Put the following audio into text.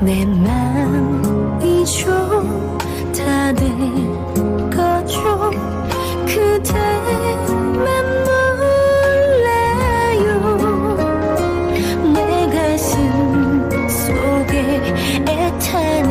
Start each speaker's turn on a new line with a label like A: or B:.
A: 내 맘 이죠. 다 된 거죠. 그대만 몰라요. 내 가슴 속에 애타는